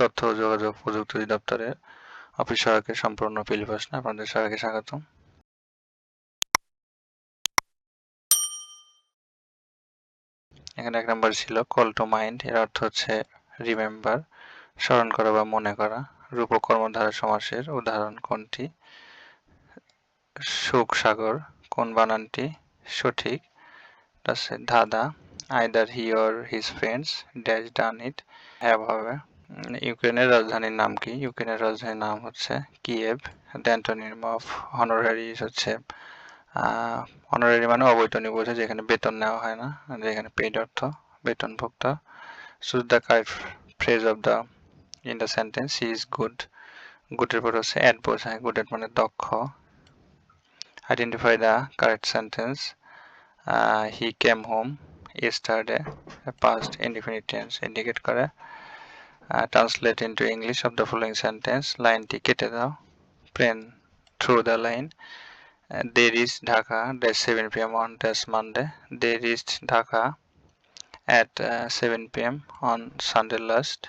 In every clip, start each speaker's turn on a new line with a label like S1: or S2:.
S1: তথ্য ও যোগাযোগ প্রযুক্তি দপ্তরের অফিস সহায়কের সম্পূর্ণ পিলি প্রশ্ন আপনাদের সবাইকে স্বাগতম। এখানে এক নম্বর ছিল কল টু মাইন্ড এর অর্থ হচ্ছে রিমেম্বার স্মরণ করা বা মনে করা। রূপ কর্মধারা সমাসের উদাহরণ কোনটি? সুখ সাগর, কোন বানানটি সঠিক? ধাঁধা either he or his friends dash done it have হবে। ইউক্রেনের রাজধানীর নাম কি? ইউক্রেনের রাজধানীর নাম হচ্ছে Kiev. The antonym of honoraries হচ্ছে অনারারি মানে অবৈতনিক বোঝে যেখানে বেতন নেওয়া হয় না, যেখানে পেইড অর্থ, বেতনভুক্ত। Choose the correct phrase of the in the sentence is good গুডের পর হচ্ছে অ্যাড বোঝায় গুডের মানে দক্ষ। Identify the correct sentence he came home yesterday, past indefinite tense, indicate করে। Translate into English of the following sentence লাইনটি কেটে দাও। Plane through the line they reached Dhaka at 7 pm on this Monday. They reached Dhaka at uh, 7 pm on Sunday last.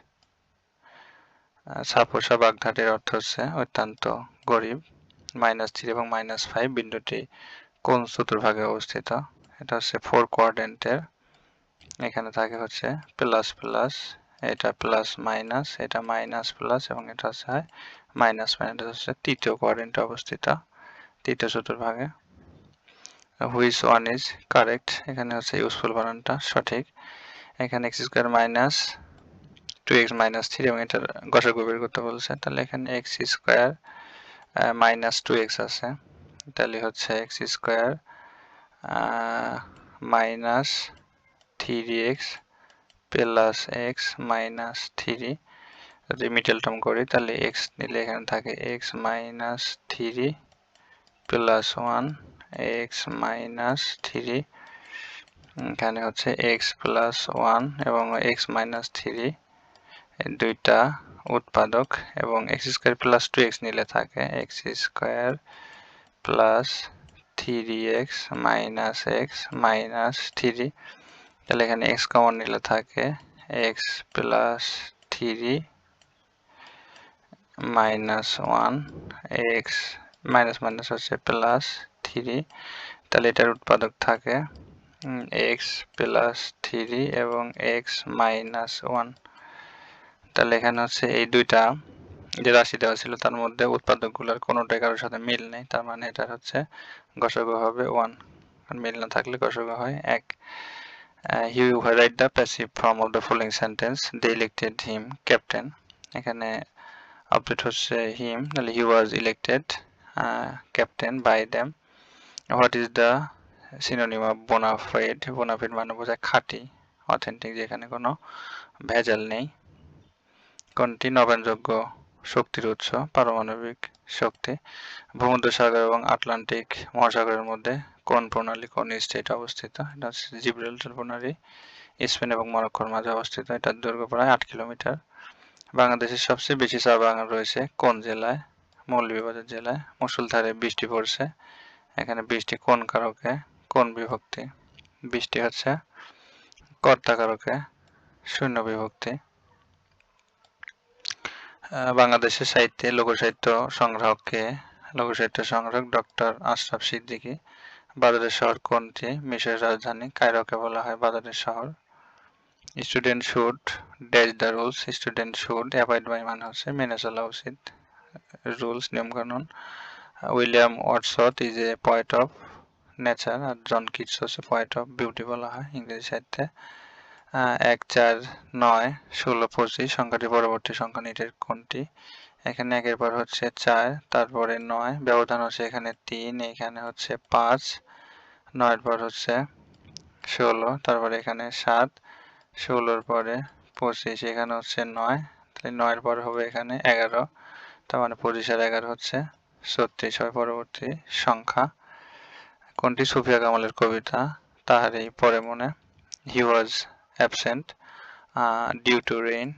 S1: সাপোসা বাগধাটের অর্থ হচ্ছে অত্যন্ত গরিব। মাইনাস থ্রি এবং মাইনাস ফাইভ বিন্দুটি কোন চতুর্ভাগে অবস্থিত? এটা হচ্ছে ফোর কোয়ার্ডেন্টের এখানে থাকে হচ্ছে প্লাস প্লাস এটা প্লাস মাইনাস এটা মাইনাস প্লাস এবং এটা হচ্ছে মাইনাস মাইনাস হচ্ছে তৃতীয় কোয়ার্ডেন্টে অবস্থিত, তৃতীয় চতুর্ভাগে। হুইচ ওয়ান ইজ কারেক্ট এখানে হচ্ছে ইউজফুল বানানটা সঠিক। এখানে x square minus two x minus three এবং এটার গসাগু বের করতে বলছে। তাহলে এখানে x square minus two x আছে। তাহলে হচ্ছে x square minus three x plus x minus three যদি মিডল টার্ম করি, তাহলে এক্স নিলে এখানে থাকে x minus three plus one x minus three এখানে হচ্ছে এক্স প্লাস ওয়ান এবং এক্স মাইনাস থ্রি দুইটা উৎপাদক এবং x square plus two x নিলে থাকে x square plus three x minus x minus three তাহলে এখানে এক্স কমন নিলে থাকে x plus three minus one x minus minus হচ্ছে প্লাস থ্রি তাহলে এটার উৎপাদক থাকে এক্স প্লাস থ্রি এবং এক্স মাইনাস ওয়ান তাহলে এখানে হচ্ছে এই দুইটা যে রাশি দেওয়া ছিল তার মধ্যে উৎপাদকগুলোর কোনোটা কারোর সাথে মিল নেই, তার মানে এটা হচ্ছে গসগ হবে ওয়ান মিল না থাকলে গসগ হয় এক। He write the passive form of the following sentence they elected him captain এখানে আপডেট হচ্ছে হিম তাহলে he was elected captain by them what is the synonym of bona fide bona fide মানে বোঝায় খাঁটি অথেন্টিক যেখানে কোনো ভেজাল নেই। কোনটি নবায়নযোগ্য? শক্তির উৎস, পারমাণবিক শক্তি, ভূমধ্যসাগর এবং আটলান্টিক মহাসাগরের মধ্যে কোন প্রণালী, কোন স্টেট অবস্থিত? এটা হচ্ছে জিব্রাল্টার প্রণালী, স্পেন এবং মরক্কোর মাঝে অবস্থিত। এটার দৈর্ঘ্য প্রায় আট কিলোমিটার। বাংলাদেশের সবচেয়ে বেশি চা বাগান রয়েছে কোন জেলায়? মৌলভীবাজার জেলায়। মুসুলধারে বৃষ্টি পড়ছে। এখানে বৃষ্টি কোন কারকে? কোন বিভক্তি? বৃষ্টি হচ্ছে কর্তা কারকে শূন্য বিভক্তি। বাংলাদেশের সাহিত্যে লোকসাহিত্য সংগ্রাহককে, লোকসাহিত্য সংগ্রাহক ডক্টর আশরাফ সিদ্দিকী বাজারের শহর কোনটি? মিশরের রাজধানী কায়রোকে বলা হয় বাজারের শহর। Student should dash the rules, student should avoid by মানে হচ্ছে মেনে চলা উচিত। রুলস, নিয়মকানুন। William Wordsworth is a poet of nature R John Keats হচ্ছে পয়েট অফ বিউটি বলা হয় ইংরেজি সাহিত্যে। এক চার নয়, ষোলো, পঁচিশ, সংখ্যাটি পরবর্তী সংখ্যা নিটের কোনটি? এখানে একের পর হচ্ছে চার, তারপরে নয়, ব্যবধান হচ্ছে এখানে তিন, এখানে হচ্ছে পাঁচ, নয়ের পর হচ্ছে ষোলো, তারপরে এখানে সাত, ষোলোর পরে পঁচিশ, এখানে হচ্ছে নয়, তাহলে নয়ের পর হবে এখানে এগারো, তার মানে পঁচিশ আর এগারো হচ্ছে ছত্রিশ হয় পরবর্তী সংখ্যা। কোনটি সুফিয়া কামালের কবিতা? তাহারই পরে মনে। He was absent due to rain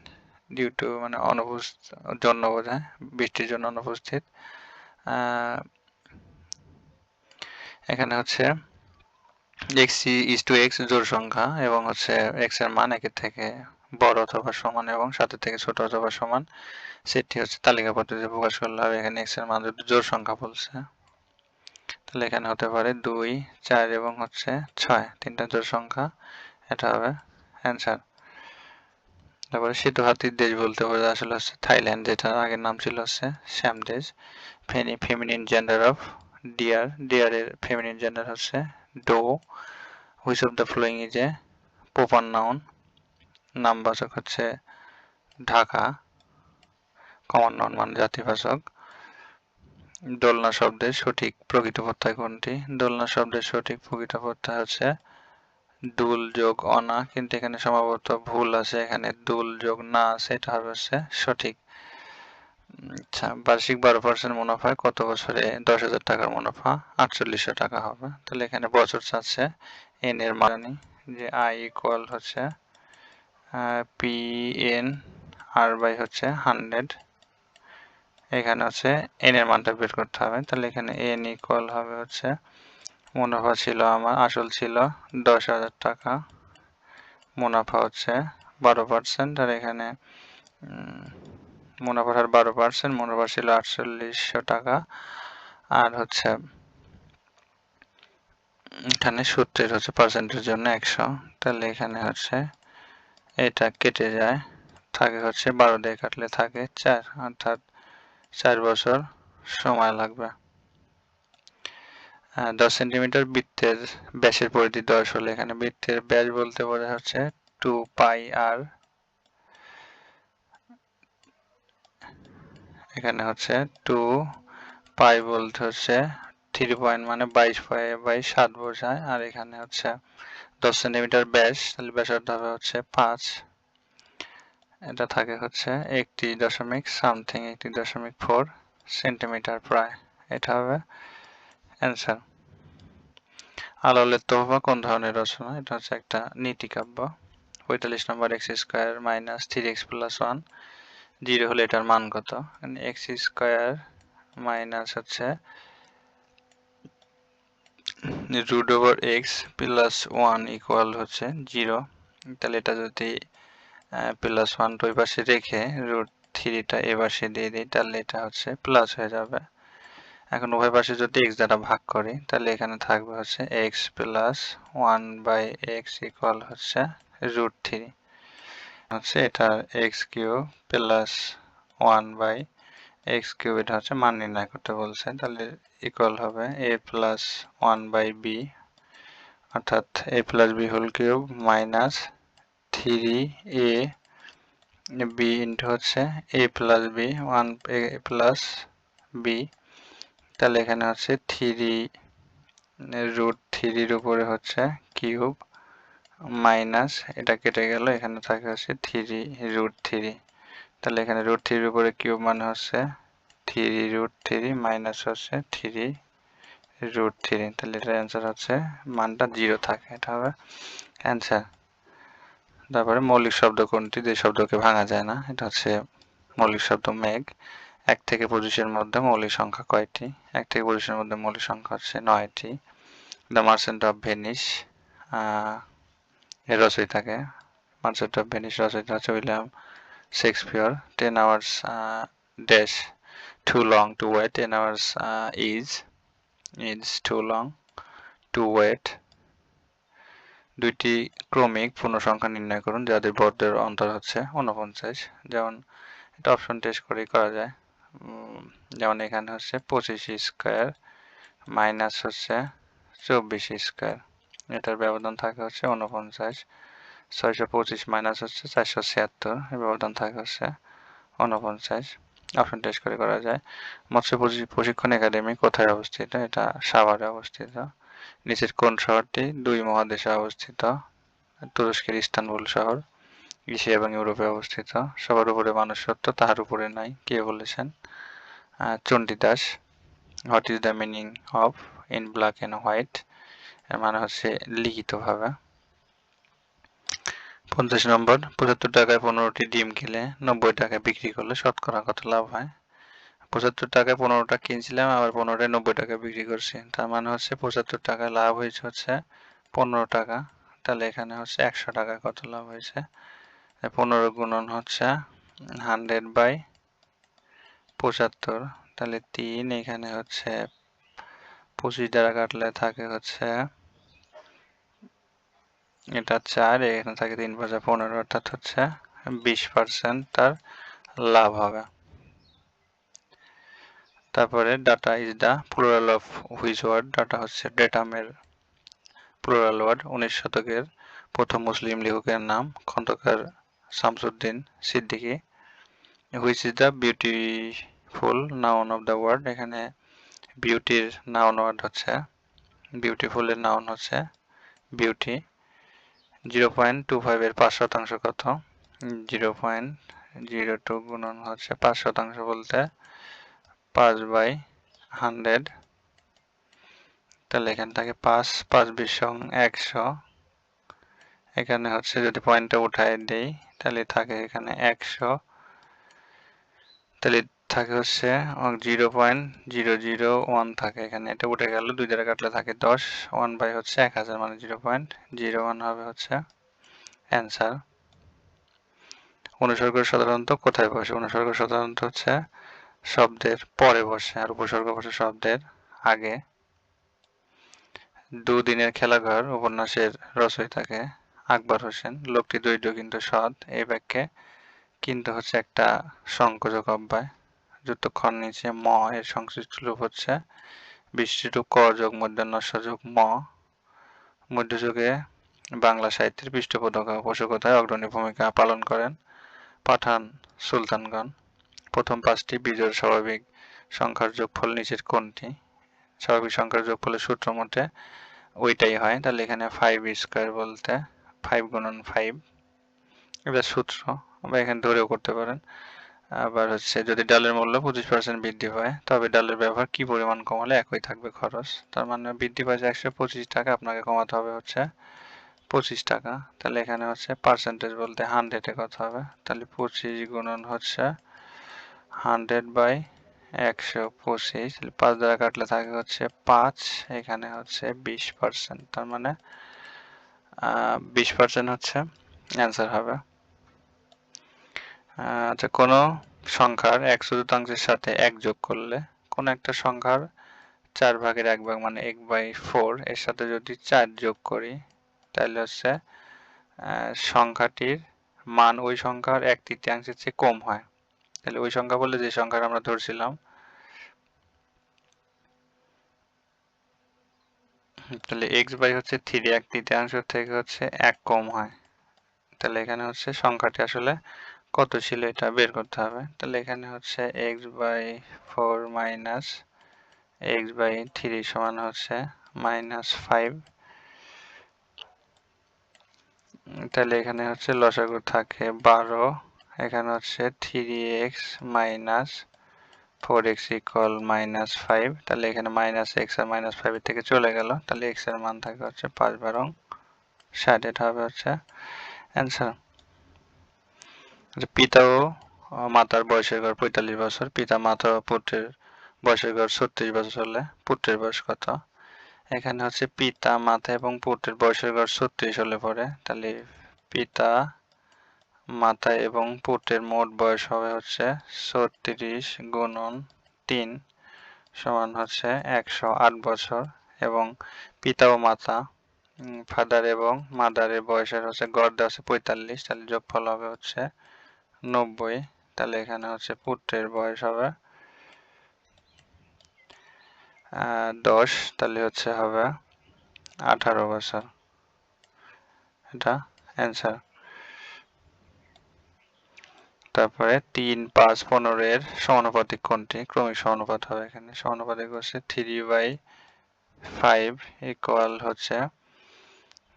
S1: due to মানে অনুপস্থিত জন্য বোঝায় বৃষ্টির জন্য অনুপস্থিত। এখানে হচ্ছে এক্স ইস টু এক্স জোর সংখ্যা এবং হচ্ছে এক্সের মান একের থেকে বড় অথবা সমান এবং সাতের থেকে ছোট অথবা সমান, সেটি হচ্ছে তালিকা পদ্ধতিতে প্রকাশ করলে হবে। এখানে এক্সের মান যদি জোড় সংখ্যা বলছে, তাহলে এখানে হতে পারে দুই, চার এবং হচ্ছে ছয়, তিনটা জোড় সংখ্যা, এটা হবে অ্যান্সার তারপরে শীত হাতির দেশ বলতে বোঝা আসলে হচ্ছে থাইল্যান্ড যেটা আগের নাম ছিল হচ্ছে শ্যাম দেশ। ফেমিনিন জেন্ডার অফ ডিয়ার ডিয়ারের ফেমিনিন জেন্ডার হচ্ছে doe which of the following is a proper noun নামবাচক হচ্ছে ঢাকা কমন নাউন মানে জাতিবাচক। দোলনা শব্দের সঠিক প্রকৃত প্রত্যয় কোনটি? দোলনা শব্দের সঠিক প্রকৃত প্রত্যয় হচ্ছে দুল যোগ অনা, কিন্তু এখানে সম্ভবত ভুল আছে, এখানে দুল যোগ না আছে, এটা হবে হচ্ছে সঠিক। আচ্ছা বার্ষিক বারো পার্সেন্ট মুনাফায় কত বছরে দশ হাজার টাকার মুনাফা? আটচল্লিশশো টাকা হবে। তাহলে এখানে বছর চাচ্ছে এন এর মানি যে আই ইকুয়াল হচ্ছে পি এন আর বাই হচ্ছে হান্ড্রেড এখানে হচ্ছে এন এর মানটা বের করতে হবে। তাহলে এখানে এন ইকুয়াল হবে হচ্ছে মুনাফা ছিল আমার, আসল ছিল দশ হাজার টাকা। মুনাফা হচ্ছে বারো পার্সেন্ট আর এখানে মুনাফার হার বারো পার্সেন্ট মুনাফা ছিল আটচল্লিশশো টাকা। আর হচ্ছে, এখানে সূত্রের হচ্ছে পার্সেন্টের জন্য একশো। তাহলে এখানে হচ্ছে এটা কেটে যায়। থাকে হচ্ছে বারো দিয়ে কাটলে থাকে চার, অর্থাৎ চার বছর সময় লাগবে। দশ সেন্টিমিটার বৃত্তের ব্যাসের পরিধি দশ হলে এখানে বৃত্তের ব্যাস বলতে বোঝা হচ্ছে টু পাই আর এখানে হচ্ছে টু পাই বলতে হচ্ছে থ্রি পয়েন্ট মানে বাইশ পাই বাই সাত বোঝায়, আর এখানে হচ্ছে দশ সেন্টিমিটার ব্যাস, তাহলে ব্যাসার্ধ হবে হচ্ছে পাঁচ। এটা থাকে হচ্ছে একটি দশমিক সামথিং একটি দশমিক ফোর সেন্টিমিটার প্রায়, এটা হবে অ্যান্সার আলালের তোহফা কোন ধরনের রচনা? এটা হচ্ছে একটা নীতি কাব্য পঁয়তাল্লিশ নম্বর x square minus three x plus one zero হলে এটার মান কত? এক্স স্কোয়ার মাইনাস হচ্ছে root over x plus one equal হচ্ছে জিরো তাহলে এটা যদি প্লাস ওয়ান ওই পাশে রেখে রুট থ্রিটা এ পাশে দিয়ে দিই, তাহলে এটা হচ্ছে প্লাস হয়ে যাবে। এখন উভয় পাশে যদি এক্স দ্বারা ভাগ করি, তাহলে এখানে থাকবে হচ্ছে x plus one by x equal হচ্ছে রুট থ্রি হচ্ছে এটা x cube plus one by x cube এটা হচ্ছে মান নির্ণয় করতে বলছে। তাহলে ইকুয়াল হবে a plus one by b অর্থাৎ a plus b whole cube minus three a b into হচ্ছে a plus b one a plus b তাহলে এখানে হচ্ছে থ্রি, রুট থ্রির উপরে হচ্ছে কিউব, মাইনাস, এটা কেটে গেল, এখানে থাকে হচ্ছে থ্রি, রুট থ্রি। তাহলে এখানে রুট থ্রির উপরে কিউব মানে হচ্ছে থ্রি, রুট থ্রি, মাইনাস হচ্ছে থ্রি, রুট থ্রি। তাহলে এটার অ্যান্সার হচ্ছে, মানটা জিরো থাকে, এটা হবে অ্যান্সার তারপরে মৌলিক শব্দ কোনটি? যে শব্দকে ভাঙা যায় না, এটা হচ্ছে মৌলিক শব্দ মেঘ। এক থেকে পঁচিশের মধ্যে মৌলিক সংখ্যা কয়টি? এক থেকে পঁচিশের মধ্যে মৌলিক সংখ্যা হচ্ছে নয়টি। দ্য মার্চেন্ট অফ ভেনিস এর রচয়িতাকে মার্চেন্ট অফ ভেনিস রচয়িতা হচ্ছে William Shakespeare. Ten hours dash too long to wait ten hours is is too long to wait দুইটি ক্রমিক পূর্ণসংখ্যা নির্ণয় করুন, যাদের বর্গের অন্তর হচ্ছে উনপঞ্চাশ যেমন, এটা অপশন টেস্ট করেই করা যায়। যেমন এখানে হচ্ছে পঁচিশ স্কোয়ার মাইনাস হচ্ছে চব্বিশ স্কোয়ার এটার ব্যবধান থাকে হচ্ছে উনপঞ্চাশ ছয়শো পঁচিশ মাইনাস হচ্ছে চারশো ছিয়াত্তর। ব্যবধান থাকে হচ্ছে উনপঞ্চাশ অপশন টেস্ট করে করা যায়। মৎস্য প্রশিক্ষণ একাডেমি কোথায় অবস্থিত? এটা সাভারে অবস্থিত। নিচের কোন শহরটি দুই মহাদেশে অবস্থিত? তুরস্কের ইস্তানবুল শহর। এশিয়া এবং ইউরোপে অবস্থিত। সবার উপরে মানুষ সত্য তাহার উপরে নাই, কে বলেছেন Chandidas what is the meaning of in black and white এর মানে হচ্ছে লিখিতভাবে। পঞ্চাশ নম্বর, পঁচাত্তর টাকায় পনেরোটি ডিম কিনে নব্বই টাকায় বিক্রি করলে শতকরা কত লাভ হয়? পঁচাত্তর টাকায় পনেরোটা কিনছিলাম, আবার পনেরোটায় নব্বই টাকা বিক্রি করছি। তার মানে হচ্ছে পঁচাত্তর টাকায় লাভ হয়েছে হচ্ছে পনেরো টাকা। তাহলে এখানে হচ্ছে একশো টাকায় কত লাভ হয়েছে? পনেরো গুণন হচ্ছে হান্ড্রেড বাই পঁচাত্তর। তাহলে তিন এখানে হচ্ছে পঁচিশ দ্বারা কাটলে থাকে হচ্ছে এটা চার, এখানে থাকে তিন পাঁচা পনেরো, অর্থাৎ হচ্ছে বিশ পার্সেন্ট তার লাভ হবে। তারপরে data is the plural of which word data হচ্ছে ডেটামের প্লুরাল ওয়ার্ড উনিশ শতকের প্রথম মুসলিম লেখকের নাম, Khandakar Shamsuddin Siddiqui which is the beautiful noun of the word এখানে বিউটির নাউন ওয়ার্ড হচ্ছে বিউটিফুলের নাউন হচ্ছে বিউটি জিরো পয়েন্ট টু ফাইভের পাঁচ শতাংশ কত? জিরো পয়েন্ট জিরো টু গুণন হচ্ছে পাঁচ শতাংশ বলতে পাঁচ বাই হান্ড্রেড। তাহলে এখানে থাকে পাঁচ পাঁচ বিশ একশো। এখানে হচ্ছে যদি পয়েন্টটা উঠাই দেই তাহলে থাকে এখানে একশো। তাহলে থাকে হচ্ছে zero point zero zero one থাকে এখানে। এটা উঠে গেল, দুই দ্বারা কাটলে থাকে দশ। ওয়ান বাই হচ্ছে এক হাজার মানে জিরো পয়েন্ট জিরো ওয়ান হবে হচ্ছে অ্যান্সার। অনুসর্গ সাধারণত কোথায় বসে? অনুসর্গ সাধারণত হচ্ছে শব্দের পরে বসে আর উপসর্গ বসে শব্দের আগে। দুদিনের খেলাঘর উপন্যাসের রচয়িতাকে আকবর হোসেন, লোকটি দরিদ্র কিন্তু সৎ, এই বাক্যে কিন্তু হচ্ছে একটা সংকোচক অব্যয়। যুক্তক্ষণ নিচে ম এর সংশ্লিষ্ট রূপ হচ্ছে বৃষ্টিটুক ক যোগ মধ্যাহ্নস্য যোগ ম। মধ্যযুগে বাংলা সাহিত্যের পৃষ্ঠপোষকতা পোষকতায় অগ্রণী ভূমিকা পালন করেন পাঠান সুলতানগণ। প্রথম পাঁচটি বিজোড় স্বাভাবিক সংখ্যার যোগফল নিচের কোনটি? স্বাভাবিক সংখ্যার যোগফলের সূত্র মতে, ওইটাই হয়। তাহলে এখানে ফাইভ স্কোয়ার বলতে ফাইভ গুণন ফাইভ এটা সূত্র বা এখানে ধরেও করতে পারেন। আবার হচ্ছে যদি ডালের মূল্য পঁচিশ পার্সেন্ট বৃদ্ধি পায় তবে ডালের ব্যবহার কি পরিমাণ কমালে একই থাকবে খরচ? তার মানে বৃদ্ধি পাচ্ছে একশো পঁচিশ টাকা, আপনাকে কমাতে হবে হচ্ছে পঁচিশ টাকা। তাহলে এখানে হচ্ছে পার্সেন্টেজ বলতে হান্ড্রেডে কথা হবে। তাহলে পঁচিশ গুণন হচ্ছে হান্ড্রেড বাই একশো পঁচিশ পাঁচ দ্বারা কাটলে থাকে হচ্ছে পাঁচ, এখানে হচ্ছে বিশ পার্সেন্ট তার মানে বিশ পার্সেন্ট হচ্ছে অ্যান্সার হবে। আচ্ছা কোনো সংখ্যার এক চতুর্থাংশের সাথে এক যোগ করলে কোনো একটা সংখ্যার চার ভাগের এক ভাগ মানে এক বাই ফোর এর সাথে যদি চার যোগ করি, তাহলে হচ্ছে সংখ্যাটির মান ওই সংখ্যার এক তৃতীয়াংশের চেয়ে কম হয়। তাহলে ওই সংখ্যা বললে যে সংখ্যাটা আমরা ধরছিলাম তাহলে এক্স বাই হচ্ছে থ্রি এক তৃতীয়াংশ থেকে হচ্ছে এক কম হয়। তাহলে এখানে হচ্ছে সংখ্যাটি আসলে কত ছিল এটা বের করতে হবে। তাহলে এখানে হচ্ছে x by four minus x by three সমান হচ্ছে মাইনাস ফাইভ তাহলে এখানে হচ্ছে লসাগু থাকে বারো, এখানে হচ্ছে three x minus four x equal minus five তাহলে এখানে মাইনাস এক্স আর মাইনাস ফাইভের থেকে চলে গেল। তাহলে এক্সের মান থাকে হচ্ছে পাঁচ বারং ষাট, এটা হবে হচ্ছে অ্যান্সার পিতা ও মাতার বয়সের ঘর পঁয়তাল্লিশ বছর, পিতা, মাতা পুত্রের বয়সের ঘর ছত্রিশ বছর হলে পুত্রের বয়স কত? এখানে হচ্ছে পিতা, মাতা এবং পুত্রের বয়সের ঘর ছত্রিশ হলে পরে তাহলে পিতা মাতা এবং পুত্রের মোট বয়স হবে হচ্ছে ছত্রিশ গুণন তিন সমান হচ্ছে একশো আট বছর এবং পিতা ও মাতা ফাদার এবং মাদারের বয়সের হচ্ছে গড় দেওয়া আছে পঁয়তাল্লিশ, তাহলে যোগফল হবে হচ্ছে নব্বই, তাহলে এখানে হচ্ছে পুত্রের বয়স হবে দশ, তাহলে হচ্ছে হবে আঠারো বছর। এটা অ্যান্সার তারপরে তিন পাঁচ পনেরো এর সমানুপাতিক কোনটি? ক্রমিক সমানুপাত হবে এখানে। সমানুপাতিক হচ্ছে থ্রি বাই ফাইভ ইকুয়াল হচ্ছে,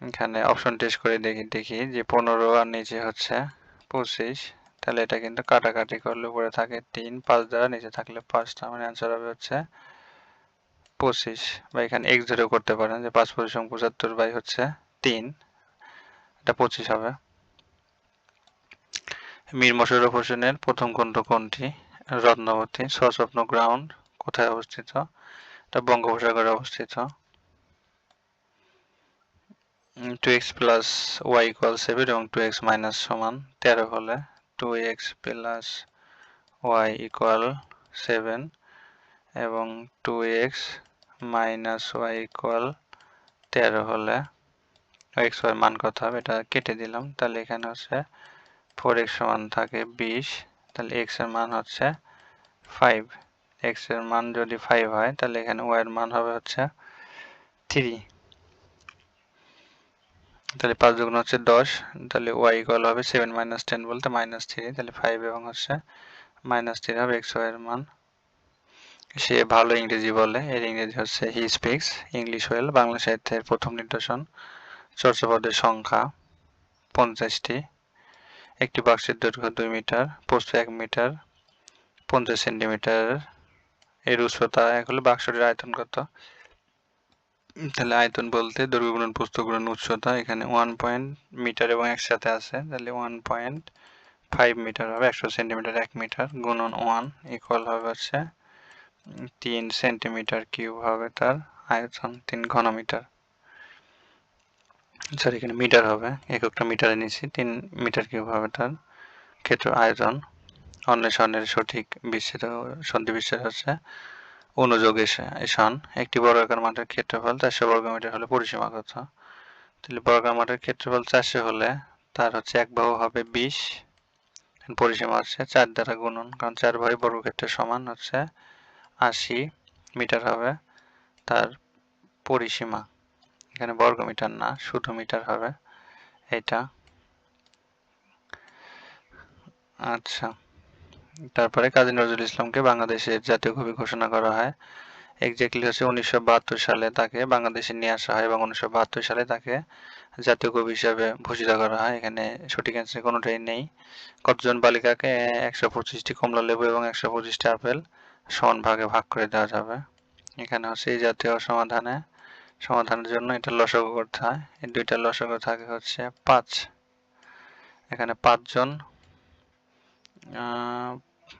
S1: এখানে অপশন টেস্ট করে দেখি দেখি যে পনেরো আর নিচে হচ্ছে পঁচিশ। তাহলে এটা কিন্তু কাটাকাটি করলে উপরে থাকে তিন, পাঁচ দ্বারা নিচে থাকলে পাঁচটা মানে অ্যান্সার হবে হচ্ছে পঁচিশ। বা এখানে এক্স করতে পারেন যে পাঁচ পঁচিশ পঁচাত্তর বাই হচ্ছে তিন, এটা পঁচিশ হবে। মীর মোশাররফ হোসেনের প্রথম গ্রন্থ কোনটি? রত্নাবতী সস্বপ্ন গ্রাউন্ড, কোথায় অবস্থিত? এটা বঙ্গোপসাগরে অবস্থিত। Two x plus y equal seven এবং টু এক্স মাইনাস সমান তেরো হলে two x plus y equal seven এবং two x minus y equal তেরো হলে এক্স ওয়াই মান কত হবে? এটা কেটে দিলাম। তাহলে এখানে হচ্ছে ফোর এক্স সমান থাকে বিশ, তাহলে এক্সের মান হচ্ছে ফাইভ এক্সের মান যদি ফাইভ হয়, তাহলে এখানে ওয়াই এর মান হবে হচ্ছে থ্রি তাহলে পাঁচ দুগুণ হচ্ছে দশ, তাহলে ওয়াই ইকুয়াল হবে সেভেন মাইনাস টেন বলতে মাইনাস থ্রি তাহলে ফাইভ এবং হচ্ছে মাইনাস থ্রি হবে এক্স ওয়াই এর মান। সে ভালো ইংরেজি বলে, এর ইংরেজি হচ্ছে he speaks English well Bangla সাহিত্যের প্রথম নির্দেশন, চর্যাপদের সংখ্যা পঞ্চাশটি। একটি বাক্সের দৈর্ঘ্য দুই মিটার প্রস্থ এক মিটার, পঞ্চাশ সেন্টিমিটার। এর উচ্চতা এক হলে বাক্সটির আয়তন কত তাহলে আয়তন বলতে দৈর্ঘ্য গুণন প্রস্থ গুণন উচ্চতা, এখানে ওয়ান পয়েন্ট মিটার এবং একসাথে আছে। তাহলে ওয়ান পয়েন্ট ফাইভ মিটার হবে, একশো সেন্টিমিটার এক মিটার, গুণন ওয়ান ইকুয়াল হবে হচ্ছে তিন সেন্টিমিটার কিউব হবে তার আয়তন, তিন ঘনমিটার। সরি এখানে মিটার হবে। এককটা মিটারে নিচ্ছি তিন মিটার কিউব হবে তার। ক্ষেত্র আয়তন। অন্বেষণের সঠিক বিস্তৃত সন্ধি বিস্তার হচ্ছে অনুযোগ এসন একটি বর্গাকার মাঠের ক্ষেত্রফল চারশো বর্গমিটার হলে পরিসীমা কত? তাহলে বর্গাকার মাঠের ক্ষেত্রফল চারশো হলে তার হচ্ছে এক বাহু হবে বিশ। পরিসীমা হচ্ছে চার দ্বারা গুণন, কারণ চার বাহু বর্গক্ষেত্রের সমান হচ্ছে আশি মিটার হবে তার পরিসীমা। এখানে বর্গ মিটার না, শুধু মিটার হবে এটা। আচ্ছা তারপরে কাজী নজরুল ইসলামকে বাংলাদেশের জাতীয় কবি ঘোষণা করা হয়। এক্স্যাক্টলি হচ্ছে উনিশশো বাহাত্তর সালে তাকে বাংলাদেশে নিয়ে আসা হয় এবং উনিশশো বাহাত্তর সালে তাকে জাতীয় কবি হিসাবে ভূষিত করা হয়। এখানে সঠিক অ্যান্সার কোনোটাই নেই। কতজন বালিকাকে একশো পঁচিশটি কমলা লেবু এবং একশো পঁচিশটি আপেল সমান ভাগে ভাগ করে দেওয়া যাবে? এখানে হচ্ছে এই জাতীয় সমাধানে সমাধানের জন্য এটা লসগু করতে হয়। এই দুইটা লসগু থাকে হচ্ছে পাঁচ। এখানে পাঁচজন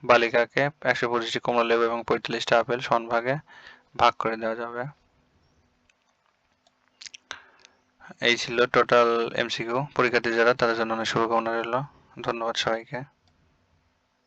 S1: বালিকাকে একশো পঁচিশটি কমলা লেবু এবং পঁয়তাল্লিশটা আপেল সমান ভাগে ভাগ করে দেওয়া যাবে। এই ছিল টোটাল এমসিকিউ পরীক্ষার্থী যারা, তাদের জন্য অনেক শুভকামনা রইল। ধন্যবাদ সবাইকে।